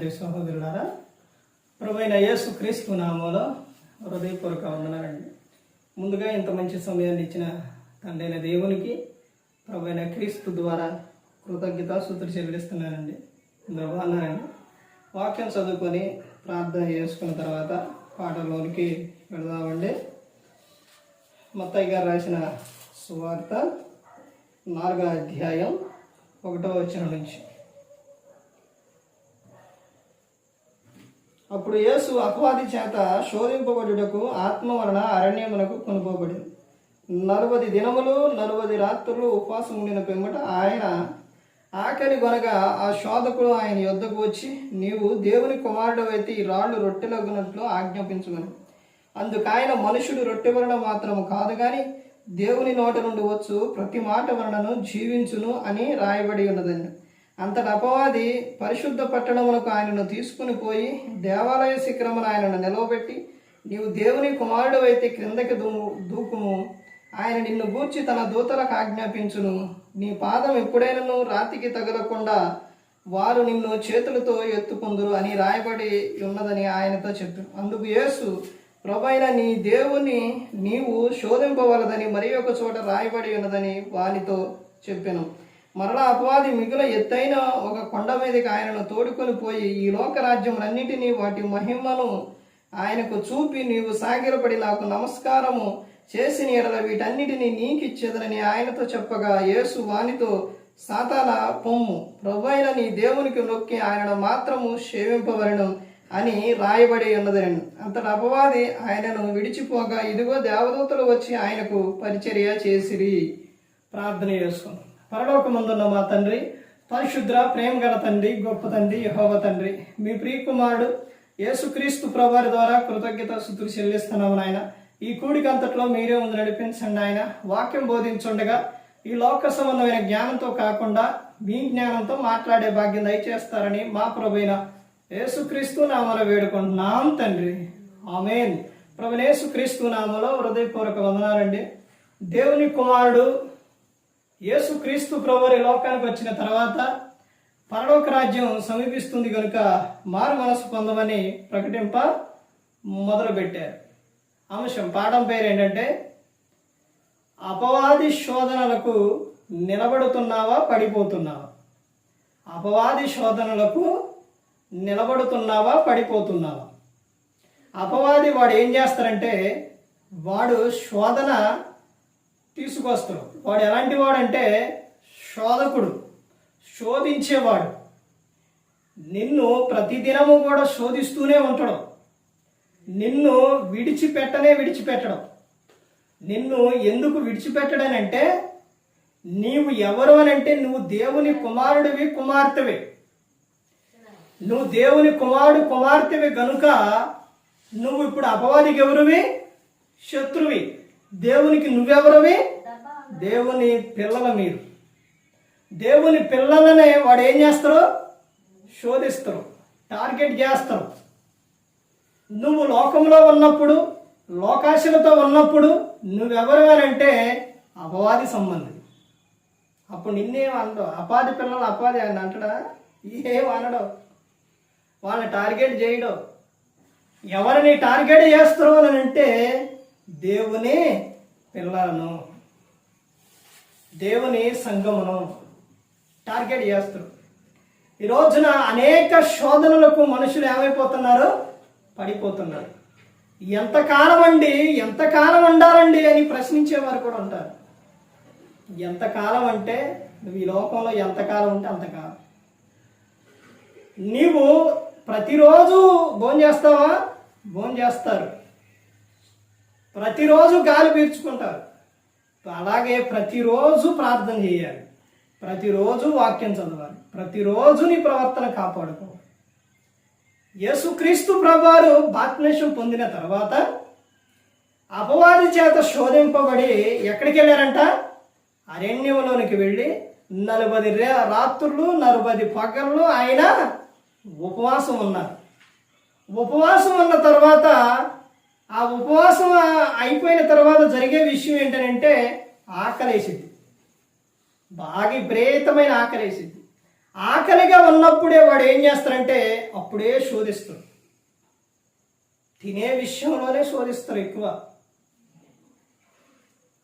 సహోదరి సహోదరులారా ప్రభైన యేసు క్రీస్తు నామంలో హృదయపూర్వక వందనాలండి. ముందుగా ఇంత మంచి సమయాన్ని ఇచ్చిన తండ్రైన దేవునికి ప్రభైన క్రీస్తు ద్వారా కృతజ్ఞత సూత్రులు చెల్లిస్తున్నానండి. ఇందులో వాక్యం చదువుకొని ప్రార్థన చేసుకున్న తర్వాత పాటలోనికి వెళదామండి. మత్తయ్య గారు రాసిన సువార్త నాలుగో అధ్యాయం ఒకటో వచ్చిన నుంచి. అప్పుడు యేసు అపవాది చేత శోధింపబడుటకు ఆత్మ వలన అరణ్యమునకు కొనుకోబడింది నలభై దినములు నలుబది రాత్రులు ఉపవాసం ఉండిన పెంగట ఆయన ఆకలి కొనగా ఆ శోధకుడు ఆయన యొద్దకు వచ్చి నీవు దేవుని కుమారుడు అయితే ఈ రాళ్ళు రొట్టెలగునట్లు ఆజ్ఞాపించుకొని అందుకు ఆయన మనుషుడు రొట్టె వలన మాత్రము కాదు కానీ దేవుని నోట నుండి వచ్చు ప్రతి మాట వలనను జీవించును అని రాయబడి ఉన్నదండి. అంతటి అపవాది పరిశుద్ధ పట్టణములకు ఆయనను తీసుకుని పోయి దేవాలయ శిఖరమును ఆయనను నిలవబెట్టి నీవు దేవుని కుమారుడు అయితే క్రిందకి దూ దూకుము. ఆయన నిన్ను గూర్చి తన దూతలకు ఆజ్ఞాపించును. నీ పాదం ఎప్పుడైనను రాతికి తగలకుండా వారు నిన్ను చేతులతో ఎత్తుకుందురు అని రాయబడి ఉన్నదని ఆయనతో చెప్పారు అందుకు యేసు ప్రభైన నీ దేవుని నీవు శోధింపవలదని మరి ఒక చోట రాయబడి ఉన్నదని వానితో చెప్పాను. మరలా అపవాది మిగుల ఎత్తైన ఒక కొండ మీదకి ఆయనను తోడుకొని పోయి ఈ లోక రాజ్యములన్నిటినీ వాటి మహిమను ఆయనకు చూపి నీవు సాగిరపడి నాకు నమస్కారము చేసిన ఎడల వీటన్నిటినీ నీకిచ్చేదనని ఆయనతో చెప్పగా యేసు వానితో సాతాన పొమ్ము. ప్రభైన నీ దేవునికి నొక్కి ఆయనను మాత్రము సేవింపవలను అని రాయబడి ఉన్నదని అంతటి అపవాది ఆయనను విడిచిపోగా ఇదిగో దేవదూతలు వచ్చి ఆయనకు పరిచర్య చేసిరి. ప్రార్థన చేసుకున్నాం పరలోకమందున్న మా తండ్రి పరిశుద్ర ప్రేమ గల తండ్రి గొప్ప తండ్రి యహోవ తండ్రి. మీ ప్రియకుమారుడు యేసుక్రీస్తు ప్రభువారి ద్వారా కృతజ్ఞత స్థుతులు చెల్లిస్తున్నాము నాయన. ఈ కూడికంతట్లో మీరే ముందు నడిపించండి ఆయన వాక్యం బోధించుండగా ఈ లోక సంబంధమైన జ్ఞానంతో కాకుండా మీ జ్ఞానంతో మాట్లాడే భాగ్యం దయచేస్తారని మా ప్రభైన యేసుక్రీస్తు నామలో వేడుకుంటున్నాం తండ్రి. ఆమెన్. ప్రభు యేసుక్రీస్తు నామలో హృదయపూర్వక వందనాలండి. దేవుని కుమారుడు యేసుక్రీస్తు ప్రభువారి లోకానికి వచ్చిన తర్వాత పరలోక రాజ్యం సమీపిస్తుంది కనుక మారు మనసు పొందమని ప్రకటింప మొదలుపెట్టారు. అంశం పాఠం పేరు ఏంటంటే అపవాది శోధనలకు నిలబడుతున్నావా పడిపోతున్నావా? అపవాది శోధనలకు నిలబడుతున్నావా పడిపోతున్నావా? అపవాది వాడు ఏం చేస్తారంటే వాడు శోధన తీసుకొస్తాడు వాడు ఎలాంటి వాడంటే శోధకుడు శోధించేవాడు. నిన్ను ప్రతిదినము కూడా శోధిస్తూనే ఉంటాడు. నిన్ను విడిచిపెట్టనే విడిచిపెట్టడం. నిన్ను ఎందుకు విడిచిపెట్టడనంటే నీవు ఎవరు అనంటే నువ్వు దేవుని కుమారుడివి కుమార్తెవి. నువ్వు దేవుని కుమారుడు కుమార్తెవి గనుక నువ్వు ఇప్పుడు అపవాదికి ఎవరువి? శత్రువి. దేవునికి నువ్వెవరవి? దేవుని పిల్లల మీరు. దేవుని పిల్లలనే వాడు ఏం చేస్తారు శోధిస్తారు టార్గెట్ చేస్తారు నువ్వు లోకంలో ఉన్నప్పుడు లోకాశలతో ఉన్నప్పుడు నువ్వెవరు అని అంటే అపవాది సంబంధం. అప్పుడు నిన్నేం అనడు. అపాది పిల్లలు అపాది అని అంటడా? ఏం అనడు. వాళ్ళని టార్గెట్ చేయడు. ఎవరిని టార్గెట్ చేస్తారు అని అంటే దేవుని పిల్లలను దేవుని సంగమును టార్గెట్ చేస్తారు. ఈ రోజున అనేక శోధనలకు మనుషులు ఏమైపోతున్నారు? పడిపోతున్నారు. ఎంతకాలం అండి ఎంతకాలం ఉండాలండి అని ప్రశ్నించేవారు కూడా ఉంటారు. ఎంతకాలం అంటే నువ్వు ఈ లోకంలో ఎంతకాలం ఉంటే అంతకాలం. నీవు ప్రతిరోజు భోజనం చేస్తావా భోజనం చేస్తారు ప్రతిరోజు గాలి పీల్చుకుంటారు. అలాగే ప్రతిరోజు ప్రార్థన చేయాలి. ప్రతిరోజు వాక్యం చదవాలి. ప్రతిరోజు నీ ప్రవర్తన కాపాడుకోవాలి. యేసుక్రీస్తు ప్రభువారు బాత్మేషం పొందిన తర్వాత అపవాది చేత శోధింపబడి ఎక్కడికి వెళ్ళారంట? అరణ్యంలోనికి వెళ్ళి నలభై రాత్రులు నలభై పగళ్ళు ఆయన ఉపవాసం ఉన్నారు. ఉపవాసం ఉన్న తర్వాత ఆ ఉపవాసం అయిపోయిన తర్వాత జరిగే విషయం ఏంటంటే ఆకలేసింది. బాగా విపరీతమైన ఆకలేసింది. ఆకలిగా ఉన్నప్పుడే వాడు ఏం చేస్తారంటే అప్పుడే శోధిస్తారు తినే విషయంలోనే శోధిస్తారు ఎక్కువ.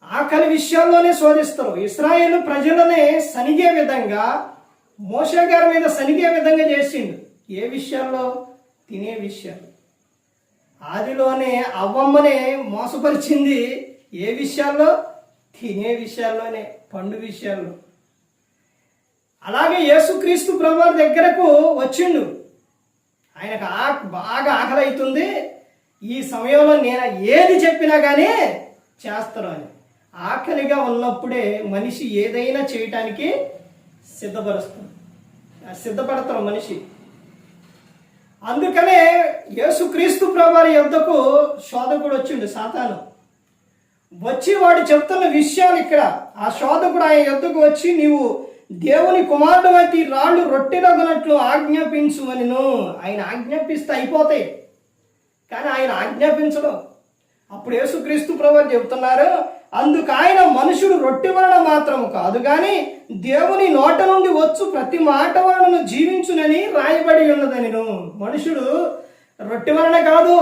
ఆకలి విషయంలోనే శోధిస్తారు ఇస్రాయేల్ ప్రజలనే సనిగే విధంగా మోషే గారి మీద సనిగే విధంగా చేసిండు. ఏ విషయాల్లో తినే విషయాలు. ఆదిలోనే అవ్వమ్మనే మోసపరిచింది ఏ విషయాల్లో? తినే విషయాల్లోనే పండు విషయాల్లో. అలాగే యేసుక్రీస్తు ప్రభు దగ్గరకు వచ్చిండు. ఆయనకు ఆ బాగా ఆకలి అవుతుంది ఈ సమయంలో నేను ఏది చెప్పినా కానీ చేస్తారు అని. ఆకలిగా ఉన్నప్పుడే మనిషి ఏదైనా చేయటానికి సిద్ధపరుస్తుంది సిద్ధపడతారు మనిషి. అందుకనే యేసుక్రీస్తు ప్రభువారి యుద్ధకు శోధకుడు వచ్చిండు సాతాను. వచ్చి వాడు చెప్తున్న విషయాలు ఇక్కడ. ఆ శోధకుడు ఆయన యుద్ధకు వచ్చి నీవు దేవుని కుమారుడు రాళ్ళు రొట్టెలొగనట్లు ఆజ్ఞాపించు అనిను ఆయన ఆజ్ఞాపిస్తే అయిపోతాయి. కానీ ఆయన ఆజ్ఞాపించడం. అప్పుడు యేసుక్రీస్తు ప్రభు చెబుతున్నారు అందుకు ఆయన మనుషుడు రొట్టె వలన మాత్రం కాదు కానీ దేవుని నోట నుండి వచ్చు ప్రతి మాట వలన జీవించునని రాయబడి ఉన్నదని మనుషుడు రొట్టె వలన కాదు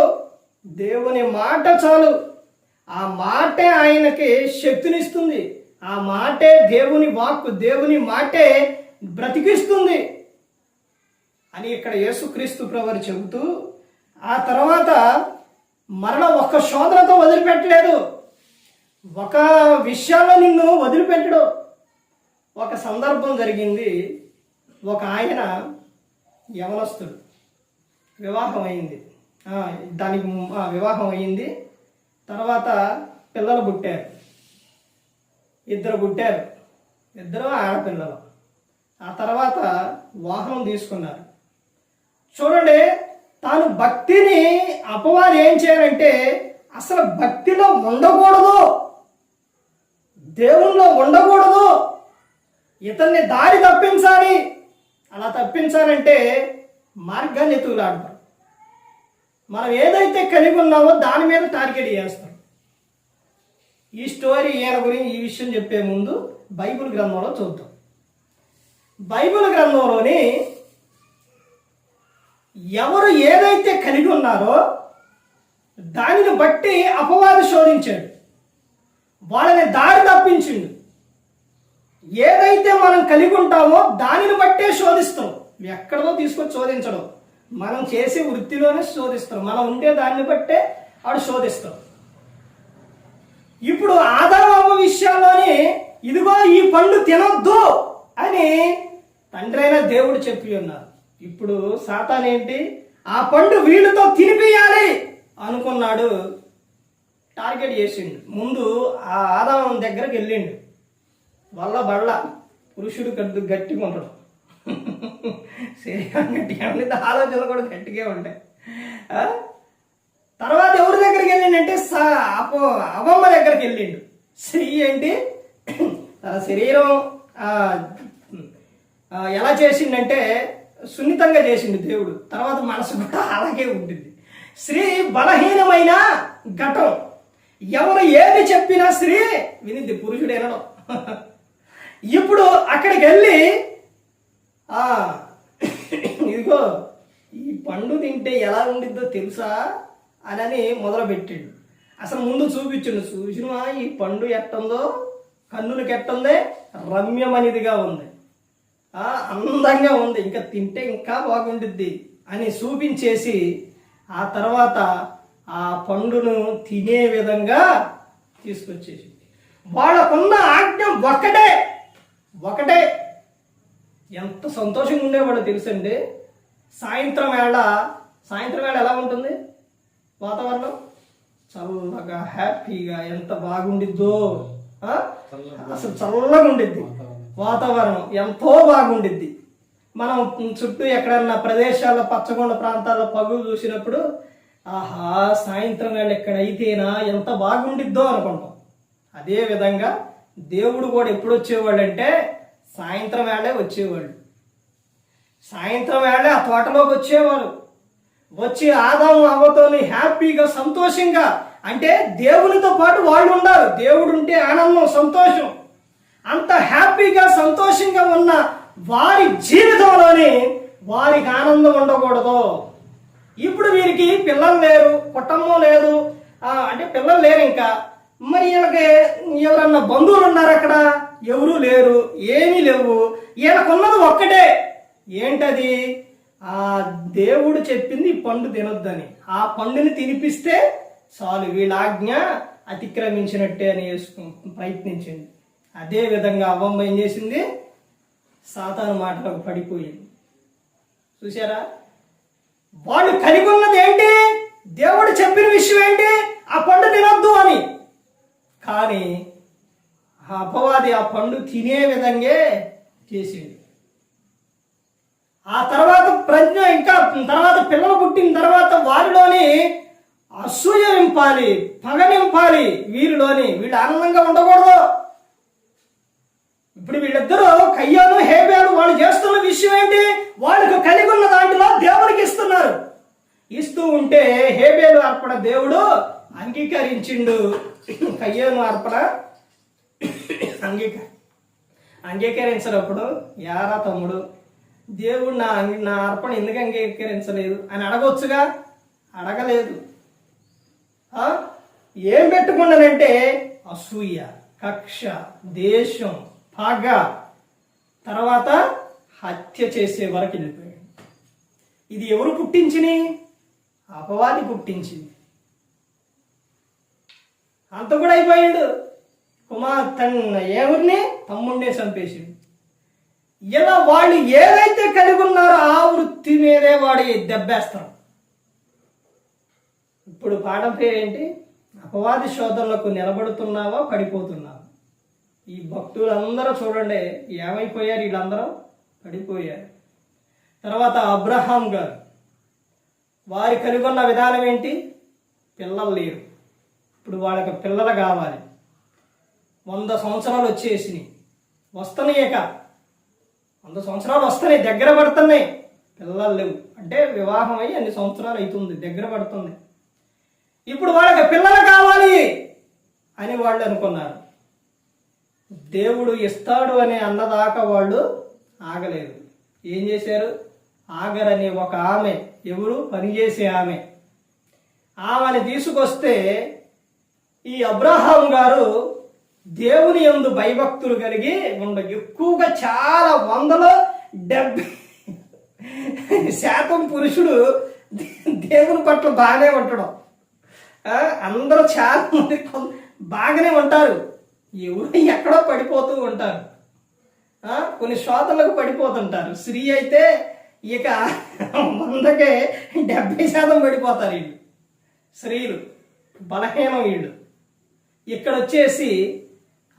దేవుని మాట చాలు. ఆ మాటే ఆయనకి శక్తినిస్తుంది. ఆ మాటే దేవుని వాక్కు దేవుని మాటే బ్రతికిస్తుంది అని ఇక్కడ యేసుక్రీస్తు ప్రవర్ చెబుతూ ఆ తర్వాత మరణ ఒక్క శోధనతో వదిలిపెట్టలేదు. ఒక విషయాల్లో నిన్ను వదిలిపెట్టడు. ఒక సందర్భం జరిగింది. ఒక ఆయన యవనస్తుడు. వివాహం అయింది. దానికి వివాహం అయింది. తర్వాత పిల్లలు పుట్టారు. ఇద్దరు పుట్టారు. ఇద్దరు ఆడపిల్లలు. ఆ తర్వాత వాహనం తీసుకున్నారు. చూడండి తాను భక్తిని అపవాది ఏం చేయాలంటే అసలు భక్తిలో ఉండకూడదు. దేవుల్లో ఉండకూడదు. ఇతన్ని దారి తప్పించాలి. అలా తప్పించాలంటే మార్గాన్ని ఎతుకులాడతారు మనం ఏదైతే కలిగి ఉన్నామో దాని మీద టార్గెట్ చేస్తాం. ఈ స్టోరీ ఈయన గురించి ఈ విషయం చెప్పే ముందు బైబిల్ గ్రంథంలో చూద్దాం. బైబిల్ గ్రంథంలోని ఎవరు ఏదైతే కలిగి ఉన్నారో దానిని బట్టి అపవాది శోధించాడు. వాళ్ళని దారి తప్పించిండు. ఏదైతే మనం కలిగి ఉంటామో దానిని బట్టే శోధిస్తాం. ఎక్కడో తీసుకొని శోధించడం. మనం చేసే వృత్తిలోనే శోధిస్తాం. మనం ఉండే దాన్ని బట్టే ఆడు శోధిస్తాం. ఇప్పుడు ఆదామవ్వ విషయాల్లోని ఇదిగో ఈ పండు తినొద్దు అని తండ్రైన దేవుడు చెప్పి ఉన్నారు. ఇప్పుడు సాతాన్ ఏంటి ఆ పండు వీళ్ళతో తినిపియాలి అనుకున్నాడు టార్గెట్ చేసిండు. ముందు ఆ ఆదాం దగ్గరకు వెళ్ళిండు. వల్ల బళ్ళ పురుషుడు కద్దు గట్టిగా ఉండడు శరీరం గట్టిగా అన్ని ఆలోచనలు కూడా గట్టిగా ఉంటాయి. తర్వాత ఎవరి దగ్గరికి వెళ్ళిండంటే అపో అవమ్మ దగ్గరికి వెళ్ళిండు. స్త్రీ ఏంటి తన శరీరం ఎలా చేసిండంటే సున్నితంగా చేసిండు దేవుడు. తర్వాత మనసు కూడా అలాగే ఉంటుంది స్త్రీ బలహీనమైన ఘటం. ఎవరు ఏది చెప్పినా స్త్రీ వినిద్ది పురుషుడు ఇప్పుడు అక్కడికి వెళ్ళి ఆ ఇదిగో ఈ పండు తింటే ఎలా ఉండిద్దో తెలుసా అని మొదలుపెట్టిండు. అసలు ముందు చూపించిండు చూసినా ఈ పండు ఎట్టుందో? కన్నులకు ఎట్టుందే? రమ్యమనిదిగా ఉంది. ఆ, అందంగా ఉంది. ఇంకా తింటే ఇంకా బాగుండిద్ది. అని చూపించేసి ఆ తర్వాత ఆ పండును తినే విధంగా తీసుకొచ్చేసింది. వాళ్ళకున్న ఆజ్ఞ ఒకటే ఒకటే ఎంత సంతోషంగా ఉండేవాడో తెలుసండి. సాయంత్రం వేళ సాయంత్రం వేళ ఎలా ఉంటుంది? వాతావరణం? చల్లగా హ్యాపీగా ఎంత బాగుండిద్దో అసలు చల్లగా ఉండిద్ది. వాతావరణం ఎంతో బాగుండిద్ది. మనం చుట్టూ ఎక్కడన్నా ప్రదేశాల్లో పచ్చగొండ ప్రాంతాల్లో పగులు చూసినప్పుడు ఆహా సాయంత్రం వేళ ఎక్కడైతేనా అయితేనా ఎంత బాగుండిద్దో అనుకుంటాం. అదే విధంగా దేవుడు కూడా ఎప్పుడు వచ్చేవాడు అంటే సాయంత్రం వేళే వచ్చేవాడు సాయంత్రం వేళే ఆ తోటలోకి వచ్చేవారు. వచ్చి ఆదాము అవ్వతోని హ్యాపీగా సంతోషంగా అంటే దేవునితో పాటు వాళ్ళు ఉన్నారు. దేవుడు ఉంటే ఆనందం సంతోషం. అంత హ్యాపీగా సంతోషంగా ఉన్న వారి జీవితంలోనే వారికి ఆనందం ఉండకూడదు. ఇప్పుడు వీరికి పిల్లలు లేరు కుటుంబం లేదు. అంటే పిల్లలు లేరు ఇంకా. మరి వీళ్ళకి ఎవరన్నా బంధువులు ఉన్నారు అక్కడ? ఎవరూ లేరు ఏమీ లేవు. వీళ్ళకున్నది ఒక్కటే. ఏంటది? ఆ దేవుడు చెప్పింది ఈ పండు తినొద్దని. ఆ పండుని తినిపిస్తే చాలు. వీళ్ళ ఆజ్ఞ అతిక్రమించినట్టే అని వేసుకు ప్రయత్నించింది. అదే విధంగా అవ్వమ్మ ఏం చేసింది? సాతాను మాటలకు పడిపోయింది. చూసారా వాళ్ళు కలిగి ఉన్నది ఏంటి? దేవుడు చెప్పిన విషయం ఏంటి? ఆ పండు తినొద్దు అని. కానీ ఆ అపవాది ఆ పండు తినే విధంగా చేసింది ఆ తర్వాత ప్రజ్ఞ ఇంకా తర్వాత పిల్లలు పుట్టిన తర్వాత వారిలోని అసూయ నింపాలి పగ నింపాలి వీరిలోని. వీళ్ళు ఆనందంగా ఉండకూడదు. ఇప్పుడు వీళ్ళిద్దరూ కయ్యాను హేబేలు వాళ్ళు చేస్తున్న విషయం ఏంటి? వాళ్ళకు కలిగి ఉన్న దాంట్లో దేవునికి ఇస్తున్నారు. ఇస్తూ ఉంటే హేబేలు అర్పణ దేవుడు అంగీకరించిండు. కయ్యాను అర్పణ అంగీకరి అంగీకరించినప్పుడు యారా తమ్ముడు దేవుడు నా నా అర్పణ ఎందుకు అంగీకరించలేదు? అని అడగొచ్చుగా? అడగలేదు. ఏం పెట్టుకున్నానంటే అసూయ కక్ష దేశం బాగా తర్వాత హత్య చేసే వరకు వెళ్ళిపోయాడు. ఇది ఎవరు పుట్టించిని? అపవాది పుట్టించింది. అంత కూడా అయిపోయాడు. కుమార్ తన ఎవరిని తమ్ముడినే చంపేసాడు ఇలా వాళ్ళు ఏదైతే కలిగి ఉన్నారో ఆ వృత్తి మీదే వాడి దెబ్బేస్తారు. ఇప్పుడు పాఠం పేరేంటి? అపవాది శోధనలకు నిలబడుతున్నావా? పడిపోతున్నావా? ఈ భక్తులందరూ చూడండి ఏమైపోయారు? వీళ్ళందరూ పడిపోయారు. తర్వాత అబ్రహాం గారు వారి కనుగొన్న విధానం ఏంటి? పిల్లలు లేరు. ఇప్పుడు వాళ్ళకి పిల్లలు కావాలి. వంద సంవత్సరాలు వచ్చేసినాయి. వస్తున్నాయిక వంద సంవత్సరాలు వస్తున్నాయి దగ్గర పడుతున్నాయి. పిల్లలు లేవు. అంటే వివాహం అయ్యి అన్ని సంవత్సరాలు అవుతుంది? దగ్గర పడుతుంది ఇప్పుడు వాళ్ళకి పిల్లలు కావాలి అని వాళ్ళు అనుకున్నారు. దేవుడు ఇస్తాడు అనే అన్నదాకా వాళ్ళు ఆగలేదు. ఏం చేశారు? ఆగరని ఒక ఆమె ఎవరు? పనిచేసే ఆమె. ఆమెని తీసుకొస్తే ఈ అబ్రహాం గారు దేవుని యందు భయభక్తులు కలిగి ఉండ ఎక్కువగా చాలా వందలో డెబ్బై శాతం పురుషుడు దేవుని పట్ల బాగానే ఉంటాడు. అందరూ చాలా మంది బాగానే ఉంటారు. ఎక్కడో పడిపోతూ ఉంటారు. కొన్ని శోధనలకు పడిపోతుంటారు. స్త్రీ అయితే ఇక వందకే డెబ్బై శాతం పడిపోతారు వీళ్ళు. స్త్రీలు బలహీనం వీళ్ళు. ఇక్కడ వచ్చేసి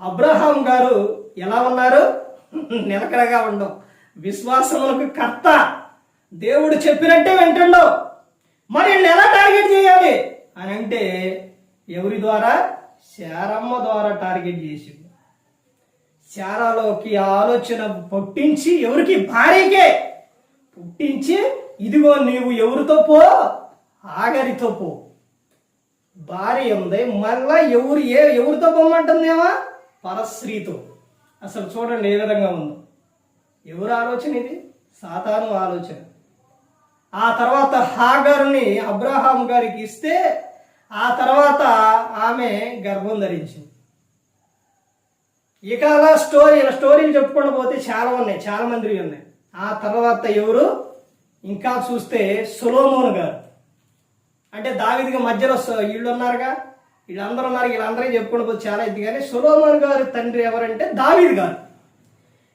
అబ్రహాం గారు ఎలా ఉన్నారు? నిలకడగా ఉండవు విశ్వాసములకు కర్త. దేవుడు చెప్పినట్టే వింటుండవు మరి ఎలా టార్గెట్ చేయాలి? అని అంటే ఎవరి ద్వారా? శారమ్మ ద్వారా టార్గెట్ చేసి శారాలోకి ఆలోచన పుట్టించి ఎవరికి? భార్యకే. పుట్టించి ఇదిగో నీవు ఎవరితో పో? ఆగరితో పో. భార్య ఉంది మళ్ళా ఎవరు ఏ ఎవరితో పొమ్మంటుందేమా పరశ్రీతో అసలు చూడండి ఏ విధంగా ఉందో. ఎవరు ఆలోచన ఇది? సాతాను ఆలోచన. ఆ తర్వాత హాగర్ని అబ్రహాం గారికి ఇస్తే ఆ తర్వాత ఆమె గర్భం ధరించింది. ఇక అలా స్టోరీ ఇలా స్టోరీలు చెప్పుకుండా పోతే చాలా ఉన్నాయి చాలా మంది ఉన్నాయి. ఆ తర్వాత ఎవరు? ఇంకా చూస్తే సులోమోన్ గారు. అంటే దావిదిగా మధ్యలో వీళ్ళు ఉన్నారుగా వీళ్ళందరూ ఉన్నారు వీళ్ళందరూ చెప్పుకుంటూ పోతే చాలా ఇది. కానీ సులోమోన్ గారి తండ్రి ఎవరంటే దావీద్ గారు.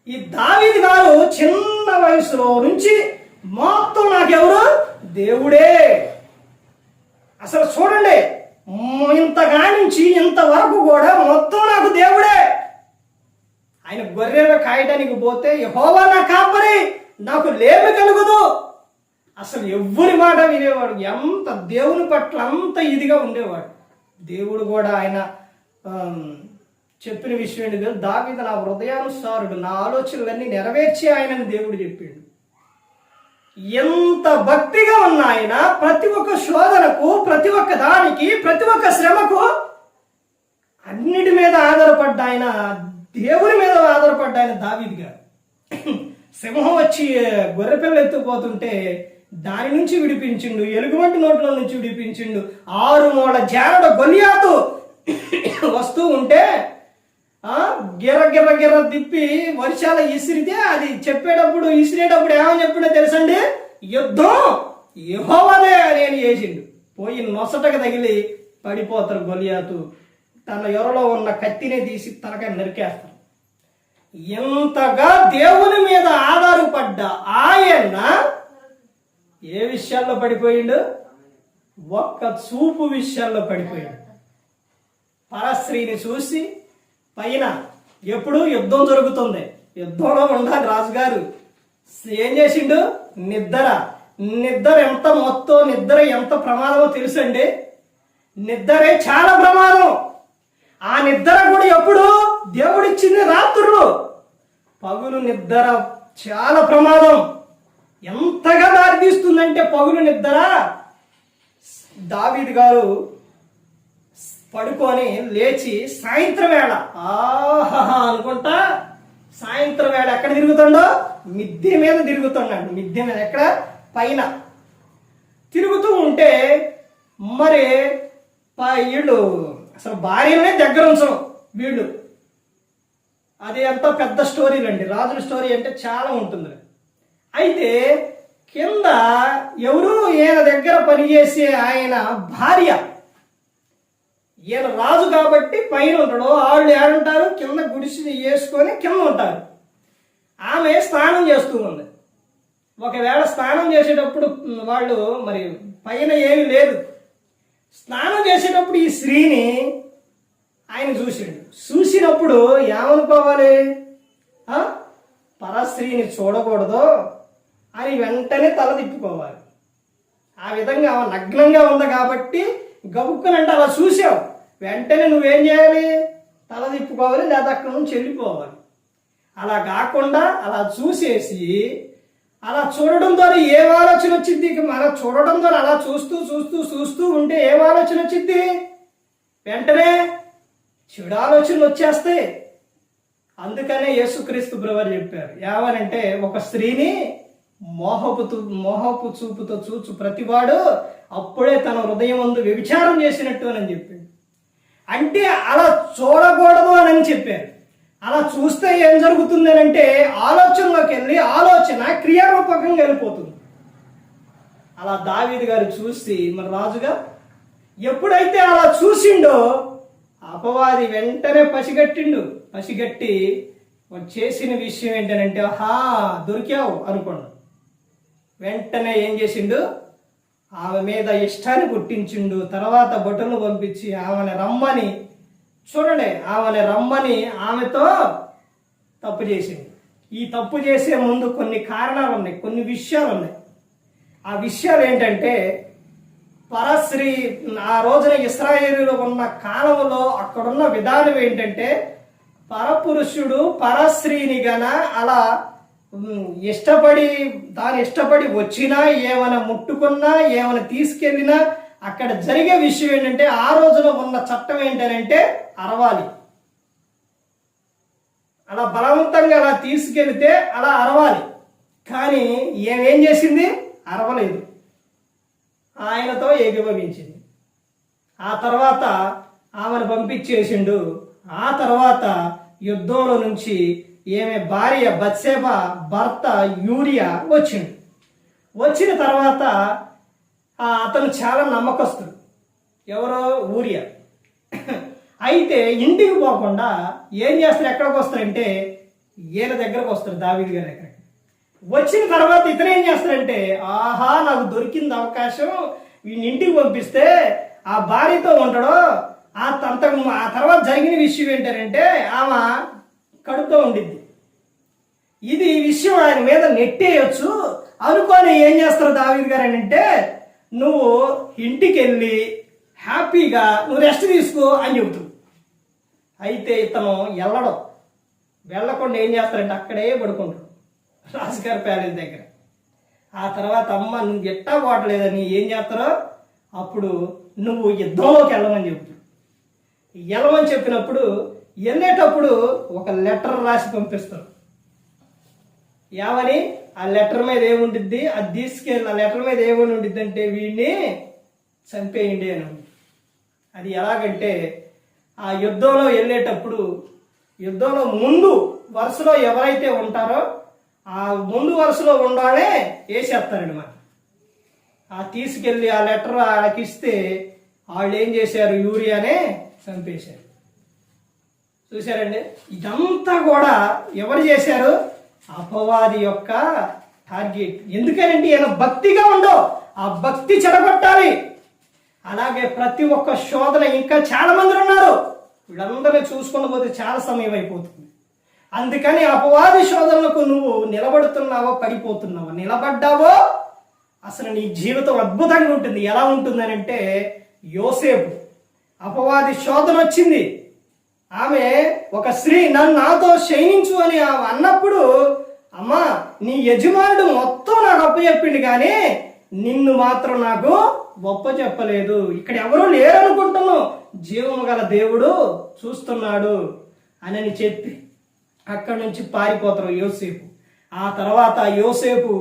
ఈ దావీద్ గారు చిన్న వయసులో నుంచి మొత్తం నాకెవరు? దేవుడే. అసలు చూడండి ఇంతగా నుంచి ఇంతవరకు కూడా మొత్తం నాకు దేవుడే. ఆయన గొర్రెలు కాయడానికి పోతే యహోవా నా కాపరి నాకు లేమి కలుగుదు. అసలు ఎవ్వరి మాట వినేవాడు ఎంత దేవుని పట్ల అంత ఇదిగా ఉండేవాడు. దేవుడు కూడా ఆయన చెప్పిన విషయం ఏంటి దావిత నా హృదయానుసారుడు నా ఆలోచనలన్నీ నెరవేర్చి ఆయనని దేవుడు చెప్పిండు. ఎంత భక్తిగా ఉన్నాయన ప్రతి ఒక్క శోధనకు ప్రతి ఒక్క దానికి ప్రతి ఒక్క శ్రమకు అన్నిటి మీద ఆధారపడ్డ ఆయన దేవుని మీద ఆధారపడ్డ ఆయన దావీద్ గారు. సింహం వచ్చి గొర్రెపిల్ల ఎత్తుకుపోతుంటే దాని నుంచి విడిపించిండు ఎలుగుబంటి నోట్ల నుంచి విడిపించిండు ఆరు మూల జానడ గొలియాతు వస్తూ ఉంటే గిర్ర గిర్ర గిర్ర తిప్పి వర్షాల ఇసిరితే అది చెప్పేటప్పుడు ఇసిరేటప్పుడు ఏమని చెప్పినా తెలుసండి? యుద్ధం! యహోవదే అని అని చేసిండు. పోయి నొసటకు తగిలి పడిపోతారు గొలియాతు. తన ఎరలో ఉన్న కత్తినే తీసి తలకాయ నరికేస్తారు. ఎంతగా దేవుని మీద ఆధారపడ్డ ఆయన ఏ విషయాల్లో పడిపోయిండు? ఒక్క చూపు విషయాల్లో పడిపోయాడు. పరస్త్రీని చూసి పైన ఎప్పుడు యుద్ధం జరుగుతుంది? యుద్ధంలో ఉండాలి రాజుగారు. ఏం చేసిండు? నిద్ర. నిద్ర ఎంత మొత్తం నిద్ర ఎంత ప్రమాదమో తెలుసండి? నిద్రే చాలా ప్రమాదం. ఆ నిద్ర కూడా ఎప్పుడు దేవుడిచ్చింది రాత్రులు. పగులు నిద్ర చాలా ప్రమాదం. ఎంతగా దారితీస్తుందంటే పగులు నిద్ర? దావీద్ గారు పడుకొని లేచి సాయంత్రం వేళ. ఆహా అనుకుంటా సాయంత్రం వేళ ఎక్కడ తిరుగుతుండో? మిద్దె మీద తిరుగుతున్నాడు మిద్దె మీద ఎక్కడ? పైన. తిరుగుతూ ఉంటే మరి వీళ్ళు అసలు భార్యనే దగ్గర ఉంచడం వీళ్ళు. అది ఎంతో పెద్ద స్టోరీ అండి రాజుల స్టోరీ అంటే చాలా ఉంటుంది అయితే కింద ఎవరు ఈయన దగ్గర పనిచేసే ఆయన భార్య ఈయన రాజు కాబట్టి పైన ఉంటాడు. వాళ్ళు ఏడుంటారు కింద గుడిసి వేసుకొని కింద ఉంటారు. ఆమె స్నానం చేస్తూ ఉంది. ఒకవేళ స్నానం చేసేటప్పుడు వాళ్ళు మరి పైన ఏమీ లేదు. స్నానం చేసేటప్పుడు ఈ స్త్రీని ఆయన చూసిండు చూసినప్పుడు ఏమనుకోవాలి? పరస్త్రీని చూడకూడదు అని వెంటనే తల తిప్పుకోవాలి. ఆ విధంగా నగ్నంగా ఉంది కాబట్టి గబుక్కునంటే అలా చూసావు. వెంటనే నువ్వేం చేయాలి? తల తిప్పుకోవాలి లేదా అక్కడ నుంచి వెళ్ళిపోవాలి అలా కాకుండా అలా చూసేసి అలా చూడడం ద్వారా ఏ ఆలోచన వచ్చింది? అలా చూడడం ద్వారా అలా చూస్తూ చూస్తూ చూస్తూ ఉంటే ఏం ఆలోచన వచ్చింది? వెంటనే చెడు ఆలోచనలు వచ్చేస్తాయి అందుకనే యేసుక్రీస్తు బ్రవర్ చెప్పారు ఏమనంటే ఒక స్త్రీని మోహపు మోహపు చూపుతో చూచు ప్రతివాడు అప్పుడే తన హృదయం ముందు వ్యభిచారం చేసినట్టు అని చెప్పింది అంటే అలా చూడకూడదు అని చెప్పారు. అలా చూస్తే ఏం జరుగుతుంది అని అంటే ఆలోచనలోకి వెళ్ళి ఆలోచన క్రియారూపకంగా వెళ్ళిపోతుంది. అలా దావీది గారు చూసి మరి రాజుగా ఎప్పుడైతే అలా చూసిండో అపవాది వెంటనే పసిగట్టిండు. పసిగట్టి చేసిన విషయం ఏంటనంటే ఆహా దొరికావు అనుకోండి వెంటనే ఏం చేసిండు? ఆమె మీద ఇష్టాన్ని పుట్టించిండు తర్వాత బొట్టను పంపించి ఆమెను రమ్మని చూడండి ఆమెను రమ్మని ఆమెతో తప్పు చేసింది. ఈ తప్పు చేసే ముందు కొన్ని కారణాలు ఉన్నాయి కొన్ని విషయాలు ఉన్నాయి. ఆ విషయాలు ఏంటంటే పరశ్రీ ఆ రోజున ఇస్రాయేలీలో ఉన్న కాలంలో అక్కడున్న విధానం ఏంటంటే పరపురుషుడు పరశ్రీని గన అలా ఇష్టపడి దాని ఇష్టపడి వచ్చినా ఏమైనా ముట్టుకున్నా ఏమైనా తీసుకెళ్ళినా అక్కడ జరిగే విషయం ఏంటంటే ఆ రోజున ఉన్న చట్టం ఏంటంటే అరవాలి. అలా బలవంతంగా అలా తీసుకెళ్తే అలా అరవాలి. కానీ ఏమేం చేసింది? అరవలేదు. ఆయనతో ఏకీభవించింది. ఆ తర్వాత ఆమెను పంపించేసిండు. ఆ తర్వాత యుద్ధంలో నుంచి ఏమే భార్య బత్సేబ భర్త యూరియా వచ్చిండు. వచ్చిన తర్వాత అతను చాలా నమ్మకస్తుడు. ఎవరో ఊరియా. అయితే ఇంటికి పోకుండా ఏం చేస్తారు? ఎక్కడికి వస్తారంటే ఈయన దగ్గరకు వస్తారు దావిడి గారి దగ్గర వచ్చిన తర్వాత ఇతను ఏం చేస్తారంటే ఆహా నాకు దొరికింది అవకాశం. వీడిని ఇంటికి పంపిస్తే ఆ భార్యతో ఉంటాడో ఆ తంత ఆ తర్వాత జరిగిన విషయం ఏంటంటే ఆమె కడుపుతో ఉండిద్ది. ఇది విషయం ఆయన మీద నెట్టేయచ్చు. అనుకొని ఏం చేస్తారు దావీద్ గారు అని అంటే నువ్వు ఇంటికి వెళ్ళి హ్యాపీగా నువ్వు రెస్ట్ తీసుకో అని చెబుతుంది అయితే ఇతను వెళ్ళడం వెళ్ళకుండా ఏం చేస్తారంటే అక్కడే పడుకుంటాడు రాజుగారి ప్యాలెస్ దగ్గర. ఆ తర్వాత అమ్మ నువ్వు ఎట్టా పోవట్లేదని ఏం చేస్తారో? అప్పుడు నువ్వు యుద్ధంలోకి వెళ్ళమని చెబుతాడు వెళ్ళమని చెప్పినప్పుడు వెళ్ళేటప్పుడు ఒక లెటర్ రాసి పంపిస్తారు. ఏమని ఆ లెటర్ మీద ఏముండిద్ది? అది తీసుకెళ్ళి ఆ లెటర్ మీద ఏమని ఉండిద్ది అంటే వీడిని చంపేయండి అని అది ఎలాగంటే ఆ యుద్ధంలో వెళ్ళేటప్పుడు యుద్ధంలో ముందు వరుసలో ఎవరైతే ఉంటారో ఆ ముందు వరుసలో ఉండాలే వేసేస్తారండి మరి ఆ తీసుకెళ్ళి ఆ లెటర్ వాళ్ళకి ఇస్తే వాళ్ళు ఏం చేశారు? యూరియానే చంపేశారు. చూశారండి? ఇదంతా కూడా ఎవరు చేశారు? అపవాది యొక్క టార్గెట్. ఎందుకనంటే ఈయన భక్తిగా ఉండో ఆ భక్తి చెడగొట్టాలి. అలాగే ప్రతి ఒక్క శోధన ఇంకా చాలా మంది ఉన్నారు. వీళ్ళందరినీ చూసుకుని పోతే చాలా సమయం అయిపోతుంది. అందుకని అపవాది శోధనలకు నువ్వు నిలబడుతున్నావో పడిపోతున్నావో నిలబడ్డావో అసలు నీ జీవితం అద్భుతంగా ఉంటుంది. ఎలా ఉంటుందని అంటే యోసేపు అపవాది శోధన వచ్చింది. ఆమె ఒక స్త్రీ నన్ను నాతో శయనించు అని ఆమె అన్నప్పుడు అమ్మా నీ యజమానుడు మొత్తం నాకు అప్పచెప్పిండు కానీ నిన్ను మాత్రం నాకు గొప్ప చెప్పలేదు. ఇక్కడ ఎవరూ లేరనుకుంటున్నావు. జీవము గల దేవుడు చూస్తున్నాడు అని చెప్పి అక్కడి నుంచి పారిపోతారు యోసేపు. ఆ తర్వాత యోసేపు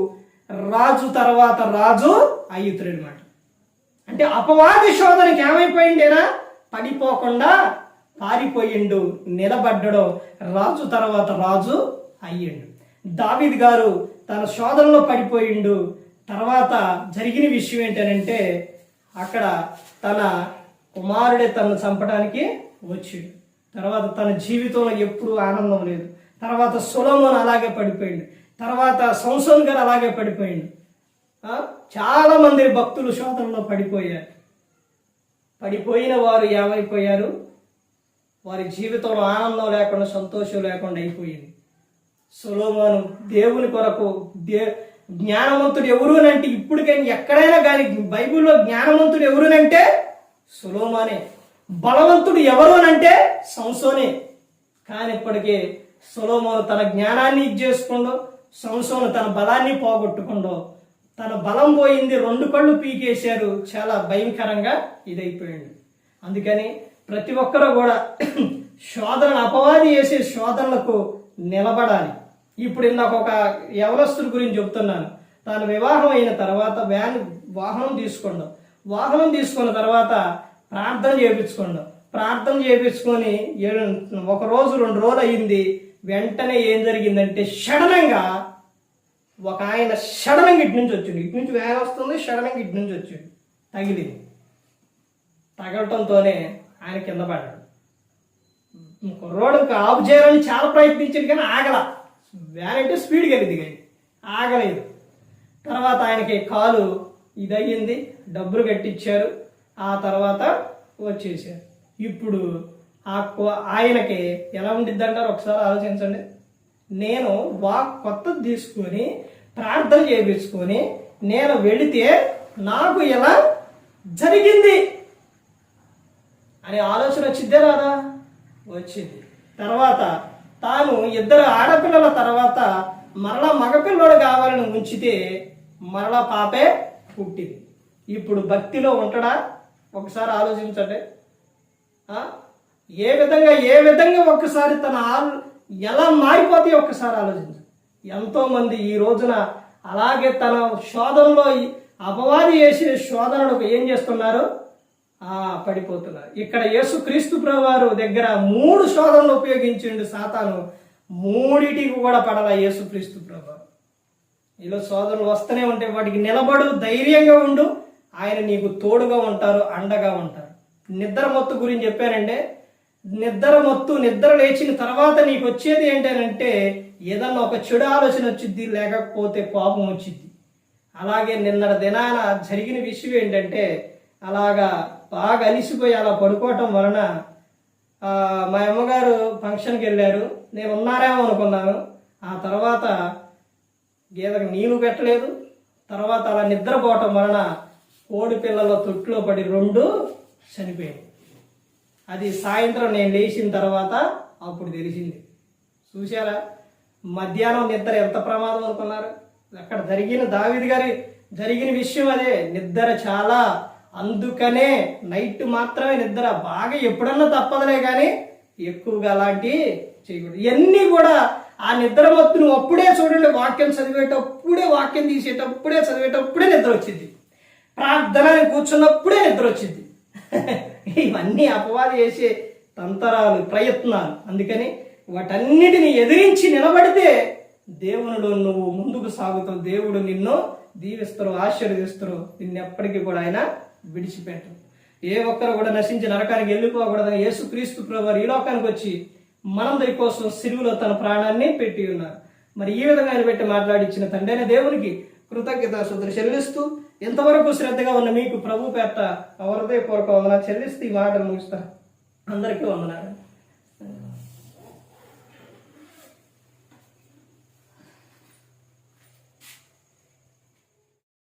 రాజు తర్వాత రాజు అయ్యుతుడు అనమాట అంటే అపవాది శోధనకి ఏమైపోయిండేనా? పడిపోకుండా పారిపోయిండు నిలబడ్డడో రాజు తర్వాత రాజు అయ్యిండు. దావిద్ గారు తన శోధనలో పడిపోయిండు. తర్వాత జరిగిన విషయం ఏంటనంటే అక్కడ తన కుమారుడే తనను చంపడానికి వచ్చిండు. తర్వాత తన జీవితంలో ఎప్పుడూ ఆనందం లేదు. తర్వాత సులభం అలాగే పడిపోయిండు. తర్వాత సంసోన్ గారు అలాగే పడిపోయిండు. చాలామంది చాలా మంది భక్తులు శోధనలో పడిపోయారు. పడిపోయిన వారు ఏమైపోయారు? వారి జీవితంలో ఆనందం లేకుండా సంతోషం లేకుండా అయిపోయింది. సొలోమోను దేవుని కొరకు దే జ్ఞానవంతుడు ఎవరు అని అంటే ఇప్పటికైనా ఎక్కడైనా కానీ బైబిల్లో జ్ఞానవంతుడు ఎవరునంటే సులోమానే. బలవంతుడు ఎవరు అని అంటే సంసోనే. కానీ ఇప్పటికే సులోమోను తన జ్ఞానాన్ని ఇచ్చేసుకుండో సంసోను తన బలాన్ని పోగొట్టుకుండో తన బలం పోయింది రెండు కళ్ళు పీకేశారు చాలా భయంకరంగా ఇదైపోయాడు అందుకని ప్రతి ఒక్కరూ కూడా శోధన అపవాది చేసే శోధనలకు నిలబడాలి. ఇప్పుడు ఇందాక ఒక యవనస్తుడి గురించి చెప్తున్నాను. తాను వివాహం అయిన తర్వాత వ్యాన్ వాహనం తీసుకోండు. వాహనం తీసుకున్న తర్వాత ప్రార్థన చేయించుకోండు ప్రార్థన చేయించుకొని ఏడు ఒక రోజు రెండు రోజులు అయింది. వెంటనే ఏం జరిగిందంటే సడనంగా ఒక ఆయన సడనంగా ఇటు నుంచి వచ్చిండు. ఇటు నుంచి వ్యాన్ వస్తుంది సడనంగా ఇటు నుంచి వచ్చిండు. తగిలింది. తగలటంతోనే ఆయన కింద పడ్డాడు. కుర్రోడు ఆఫ్ చేయాలని చాలా ప్రయత్నించాడు కానీ ఆగల. వ్యాన్ అంటే స్పీడ్గా వెళ్ళింది కానీ ఆగలేదు. తర్వాత ఆయనకి కాలు ఇదయ్యింది డబ్బులు కట్టించారు ఆ తర్వాత వచ్చేసారు. ఇప్పుడు ఆ ఆయనకి ఎలా ఉండిద్ది అంటారు? ఒకసారి ఆలోచించండి. నేను వా కొత్తది తీసుకొని ప్రార్థన చేయించుకొని నేను వెళితే నాకు ఎలా జరిగింది. అనే ఆలోచన వచ్చిద్దే రాదా? వచ్చింది. తర్వాత తాను ఇద్దరు ఆడపిల్లల తర్వాత మరలా మగపిల్లోడు కావాలని ఉంచితే మరలా పాపే పుట్టింది. ఇప్పుడు భక్తిలో ఉంటాడా? ఒకసారి ఆలోచించండి. ఏ విధంగా ఏ విధంగా ఒక్కసారి తన ఆలో ఎలా మారిపోతే ఒక్కసారి ఆలోచించండి. ఎంతోమంది ఈ రోజున అలాగే తన శోధనలో అపవాది చేసే శోధనలకు ఏం చేస్తున్నారు? పడిపోతున్నారు. ఇక్కడ యేసు క్రీస్తు ప్రభువారు దగ్గర మూడు శోధనలు ఉపయోగించిండు సాతాను. మూడిటికి కూడా పడాల యేసు క్రీస్తు ప్రభు ఇలా శోధనలు వస్తూనే ఉంటాయి. వాటికి నిలబడు ధైర్యంగా ఉండు. ఆయన నీకు తోడుగా ఉంటారు అండగా ఉంటారు. నిద్ర మత్తు గురించి చెప్పారంటే నిద్ర మత్తు నిద్ర లేచిన తర్వాత నీకు వచ్చేది ఏంటంటే ఏదన్నా ఒక చెడు ఆలోచన వచ్చింది లేకపోతే కోపం వచ్చింది అలాగే నిన్నటి దినాన జరిగిన విషయం ఏంటంటే అలాగా బాగా అలిసిపోయి అలా పడుకోవటం వలన మా అమ్మగారు ఫంక్షన్కి వెళ్ళారు. నేను ఉన్నారేమో అనుకున్నాను. ఆ తర్వాత గేదెకు నీళ్ళు పెట్టలేదు. తర్వాత అలా నిద్రపోవటం వలన కోడి పిల్లల తొట్టులో పడి రెండు చనిపోయాయి. అది సాయంత్రం నేను లేచిన తర్వాత అప్పుడు తెలిసింది. చూశారా? మధ్యాహ్నం నిద్ర ఎంత ప్రమాదం అనుకున్నారు? అక్కడ జరిగిన దావిది గారి జరిగిన విషయం అదే. నిద్ర చాలా అందుకనే నైట్ మాత్రమే నిద్ర బాగా ఎప్పుడన్నా తప్పదులే కానీ ఎక్కువగా అలాంటి చేయకూడదు. ఇవన్నీ కూడా ఆ నిద్ర మత్తును అప్పుడే చూడండి వాక్యం చదివేటప్పుడే వాక్యం తీసేటప్పుడే చదివేటప్పుడే నిద్ర వచ్చింది. ప్రార్థన కూర్చున్నప్పుడే నిద్ర వచ్చింది. ఇవన్నీ అపవాది చేసే తంతరాలు ప్రయత్నాలు. అందుకని వాటన్నిటిని ఎదిరించి నిలబడితే దేవునిలో నువ్వు ముందుకు సాగుతావు. దేవుడు నిన్ను దీవిస్తారు ఆశీర్వదిస్తారు. నిన్నెప్పటికీ కూడా ఆయన విడిచిపెట్టం ఏ ఒక్కరు కూడా నశించి నరకానికి వెళ్ళిపోకూడదని యేసుక్రీస్తు ప్రభు ఈ లోకానికి వచ్చి మనందరి కోసం సిరువులో తన ప్రాణాన్ని పెట్టి ఉన్నారు. మరి ఈ విధంగా ఆయన పెట్టి మాట్లాడించిన తండ్రి దేవునికి కృతజ్ఞత శుద్ధులు చెల్లిస్తూ ఎంతవరకు శ్రద్ధగా ఉన్న మీకు ప్రభు పేట హృదయపూర్వక వందన చెల్లిస్తూ ఈ మాటలు ముగిస్తారు అందరికీ వందనాలు.